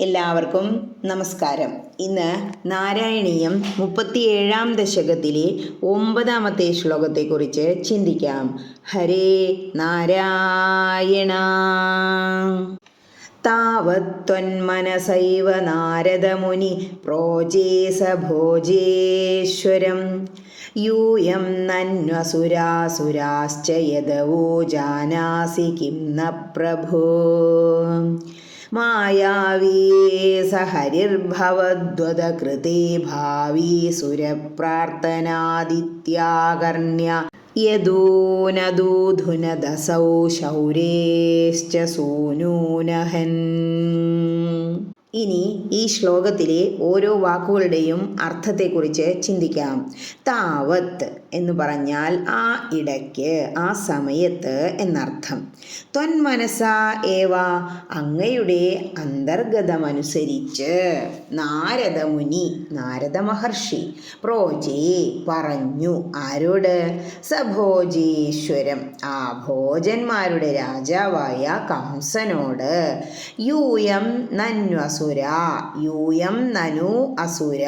എല്ലാവർക്കും നമസ്കാരം. ഇന്ന് നാരായണീയം മുപ്പത്തിയേഴാം ദശകത്തിലെ ഒമ്പതാമത്തെ ശ്ലോകത്തെക്കുറിച്ച് ചിന്തിക്കാം. ഹരേ നാരായണ. താവത്വന്മനസൈവ നാരദമുനി പ്രോചേസ ഭോജേശ്വരം. യൂയം നന്വസുരാസുരാശ്ച യദവോ ജാനാസി കിം ന പ്രഭോ മായാവീ സഹരിർഭവദ്വതകൃതേ ഭാവീ സുരപ്രാർത്ഥനാദിത്യാകർണ്യ യദൂനദൂധുനദസൗ ശൗരേശ്ച സൂനൂനഹൻ. ഇനി ഈ ശ്ലോകത്തിലെ ഓരോ വാക്കുകളുടെയും അർത്ഥത്തെക്കുറിച്ച് ചിന്തിക്കാം. താവത്ത് എന്ന് പറഞ്ഞാൽ ആ ഇടയ്ക്ക് ആ സമയത്ത് എന്നർത്ഥം. ത്വന്മനസ ഏവ അങ്ങയുടെ അന്തർഗതമനുസരിച്ച്. നാരദമുനി നാരദ മഹർഷി പ്രോജേ പറഞ്ഞു. ആരോട്? സഭോജീശ്വരം ആ ഭോജന്മാരുടെ രാജാവായ കംസനോട്. യൂയം നന്വസുര യൂയം നനു അസുര.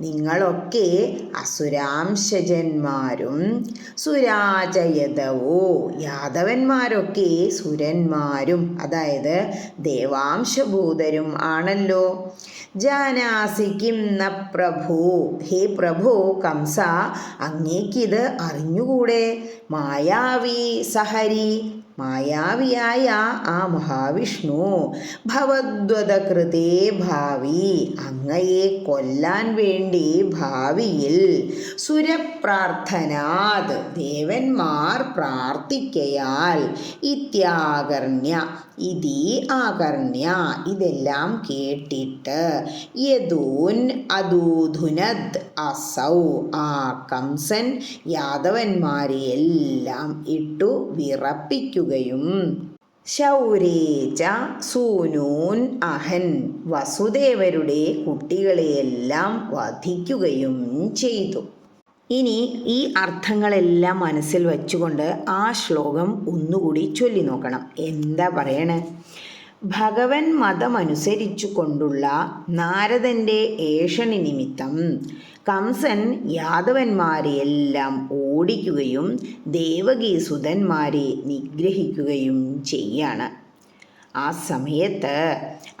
നിങ്ങളൊക്കെ അസുരാംശജന്മാരും. സുരാജയതവോ. യാദവന്മാരൊക്കെ സുരന്മാരും. അതായത് ദേവാംശഭൂതരും ആണല്ലോ. ജാനാസിക്കും ന പ്രഭു. ഹേ പ്രഭു കംസ അങ്ങേക്കിത് അറിഞ്ഞുകൂടെ? മായാവി സഹരി. മായാവിയായ ആ മഹാവിഷ്ണു ഭവദ്വതകൃതേ ഭാവി അങ്ങയെ കൊല്ലാൻ വേണ്ടി ഭാവിയിൽ സുരപ്രാർത്ഥനാത് ദേവന്മാർ പ്രാർത്ഥിക്കയാൽ ഇത്യാകർണ്യ ഇതി ആകർണ്യ ഇതെല്ലാം കേട്ടിട്ട് യദൂൻ അദൂധുനദ് അസൗ ആ കംസൻ യാദവന്മാരെയെല്ലാം ഇട്ടു വിറപ്പിക്കുകയും ശൗരേച സൂനൂൻ അഹൻ വസുദേവരുടെ കുട്ടികളെയെല്ലാം വധിക്കുകയും ചെയ്തു. ഇനി ഈ അർത്ഥങ്ങളെല്ലാം മനസ്സിൽ വച്ചുകൊണ്ട് ആ ശ്ലോകം ഒന്നുകൂടി ചൊല്ലി നോക്കണം എന്താ പറയണേ? ഭഗവൻ മതമനുസരിച്ചു കൊണ്ടുള്ള നാരദന്റെ ഏഷണി നിമിത്തം കംസൻ യാദവന്മാരെയെല്ലാം ഓടിക്കുകയും ദേവകീസുതന്മാരെ നിഗ്രഹിക്കുകയും ചെയ്യാണ്. ആ സമയത്ത്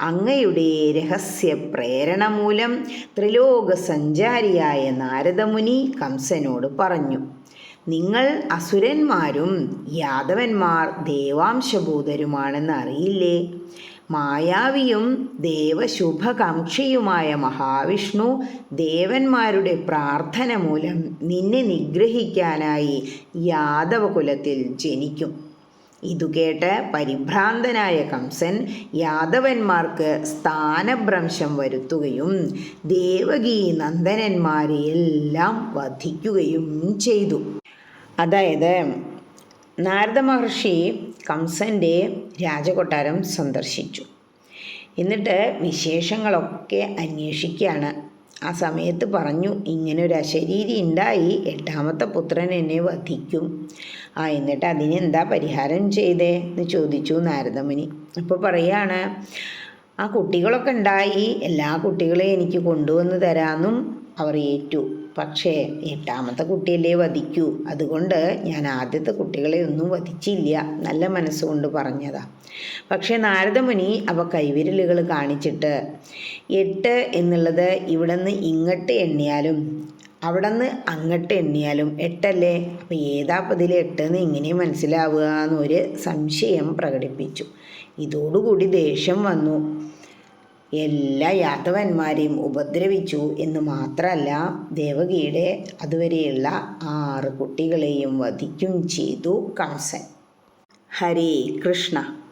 അങ്ങയുടെ രഹസ്യ പ്രേരണ മൂലം ത്രിലോക സഞ്ചാരിയായ നാരദമുനി കംസനോട് പറഞ്ഞു നിങ്ങൾ അസുരന്മാരും യാദവന്മാർ ദേവാംശഭൂതരുമാണെന്ന് അറിയില്ലേ? മായാവിയും ദേവശുഭകാംക്ഷിയുമായ മഹാവിഷ്ണു ദേവന്മാരുടെ പ്രാർത്ഥന മൂലം നിന്നെ നിഗ്രഹിക്കാനായി യാദവകുലത്തിൽ ജനിക്കും. ഇതു കേട്ട് പരിഭ്രാന്തനായ കംസൻ യാദവന്മാർക്ക് സ്ഥാനഭ്രംശം വരുത്തുകയും ദേവകീ നന്ദനന്മാരെയെല്ലാം വധിക്കുകയും ചെയ്തു. അതായത് നാരദ മഹർഷി കംസന്റെ രാജകൊട്ടാരം സന്ദർശിച്ചു. എന്നിട്ട് വിശേഷങ്ങളൊക്കെ അന്വേഷിക്കുകയാണ്. ആ സമയത്ത് പറഞ്ഞു ഇങ്ങനെ ഒരു അശരീരി ഉണ്ടായി എട്ടാമത്തെ പുത്രൻ എന്നെ വധിക്കും. ആ എന്നിട്ട് അതിനെന്താ പരിഹാരം ചെയ്തേ? എന്ന് ചോദിച്ചു നാരദമുനി. അപ്പോൾ പറയാണ് ആ കുട്ടികളൊക്കെ ഉണ്ടായി എല്ലാ കുട്ടികളെയും എനിക്ക് കൊണ്ടുവന്ന് തരാമെന്നും അവർ ഏറ്റു. പക്ഷേ എട്ടാമത്തെ കുട്ടിയല്ലേ വധിക്കൂ. അതുകൊണ്ട് ഞാൻ ആദ്യത്തെ കുട്ടികളെ ഒന്നും വധിച്ചില്ല. നല്ല മനസ്സുകൊണ്ട് പറഞ്ഞതാ. പക്ഷേ നാരദമുനി അവ കൈവിരലുകൾ കാണിച്ചിട്ട് എട്ട് എന്നുള്ളത് ഇവിടെ നിന്ന് ഇങ്ങോട്ട് എണ്ണിയാലും അവിടെ നിന്ന് അങ്ങോട്ട് എണ്ണിയാലും എട്ടല്ലേ? അപ്പോൾ ഏതാപ്പതിൽ എട്ടെന്ന് ഇങ്ങനെ മനസ്സിലാവുക? എന്നൊരു സംശയം പ്രകടിപ്പിച്ചു. ഇതോടുകൂടി ദേഷ്യം വന്നു. എല്ലാ യാദവന്മാരെയും ഉപദ്രവിച്ചു എന്ന് മാത്രമല്ല ദേവകിയുടെ അതുവരെയുള്ള ആറ് കുട്ടികളെയും വധിക്കും ചെയ്തു കംസൻ ഹരേ കൃഷ്ണ.